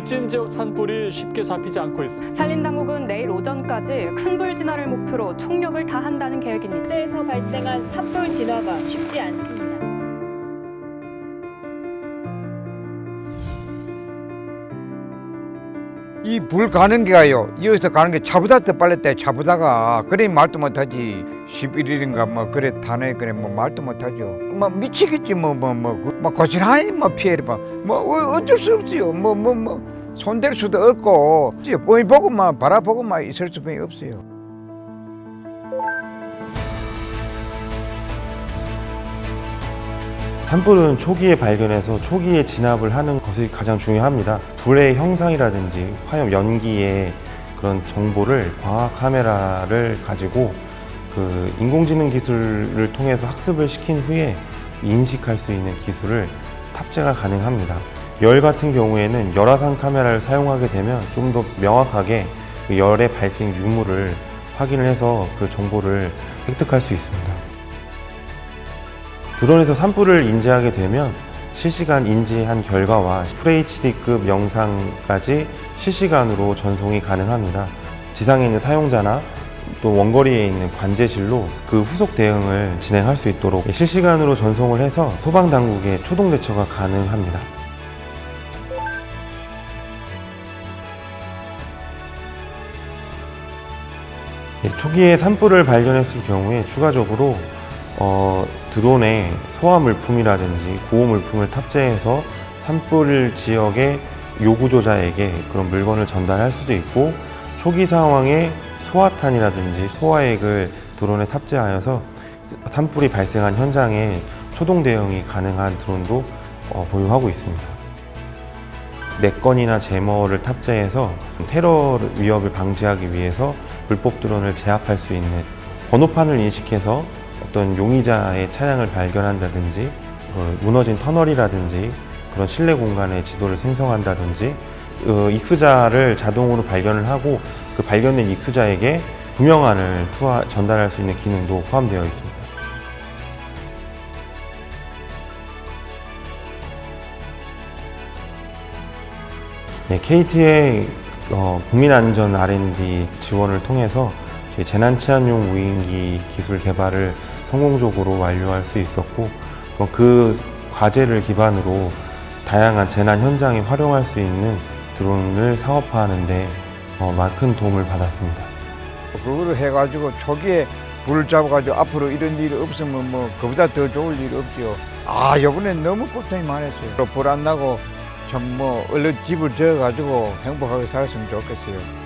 불진 지역 산불이 쉽게 잡히지 않고 있습니다. 산림당국은 내일 오전까지 큰 불 진화를 목표로 총력을 다한다는 계획입니다. 국내에서 발생한 산불 진화가 쉽지 않습니다. 이 불 가는 게가요 여기서 가는 게 차보다 더 빨랐대 차보다가. 그래 말도 못하지. 11일인가 뭐 그래 단에 그래 뭐 말도 못하죠. 뭐 미치겠지 뭐 뭐뭐 고스란히 뭐 피해를 봐 뭐 어쩔 수 없어요. 뭐 뭐 뭐 손댈 수도 없고. 뻔히 보고만 바라보고만 있을 수밖에 없어요 산불은 초기에 발견해서 초기에 진압을 하는 것이 가장 중요합니다. 불의 형상이라든지 화염 연기의 그런 정보를 과학 카메라를 가지고 그 인공지능 기술을 통해서 학습을 시킨 후에 인식할 수 있는 기술을 탑재가 가능합니다. 열 같은 경우에는 열화상 카메라를 사용하게 되면 좀 더 명확하게 그 열의 발생 유무를 확인을 해서 그 정보를 획득할 수 있습니다. 드론에서 산불을 인지하게 되면 실시간 인지한 결과와 FHD급 영상까지 실시간으로 전송이 가능합니다. 지상에 있는 사용자나 또 원거리에 있는 관제실로 그 후속 대응을 진행할 수 있도록 실시간으로 전송을 해서 소방당국의 초동 대처가 가능합니다. 네, 초기에 산불을 발견했을 경우에 추가적으로 어, 드론에 소화 물품이라든지 구호 물품을 탑재해서 산불 지역의 요구조자에게 그런 물건을 전달할 수도 있고 초기 상황에 소화탄이라든지 소화액을 드론에 탑재하여서 산불이 발생한 현장에 초동 대응이 가능한 드론도 어, 보유하고 있습니다. 내건이나 제머를 탑재해서 테러 위협을 방지하기 위해서 불법 드론을 제압할 수 있는 번호판을 인식해서 어떤 용의자의 차량을 발견한다든지 어, 무너진 터널이라든지 그런 실내 공간의 지도를 생성한다든지 어, 익수자를 자동으로 발견을 하고 그 발견된 익수자에게 구명안을 투하, 전달할 수 있는 기능도 포함되어 있습니다. 네, KT의 어, 국민안전 R&D 지원을 통해서 재난치안용 무인기 기술 개발을 성공적으로 완료할 수 있었고 또 그 과제를 기반으로 다양한 재난 현장에 활용할 수 있는 드론을 사업화하는데 어, 큰 도움을 받았습니다. 그거를 해가지고 초기에 불을 잡아가지고 앞으로 이런 일이 없으면 뭐 그보다 더 좋을 일이 없지요. 아 이번엔 너무 고통이 많았어요. 불 안 나고 참 뭐 얼른 집을 지어가지고 행복하게 살았으면 좋겠어요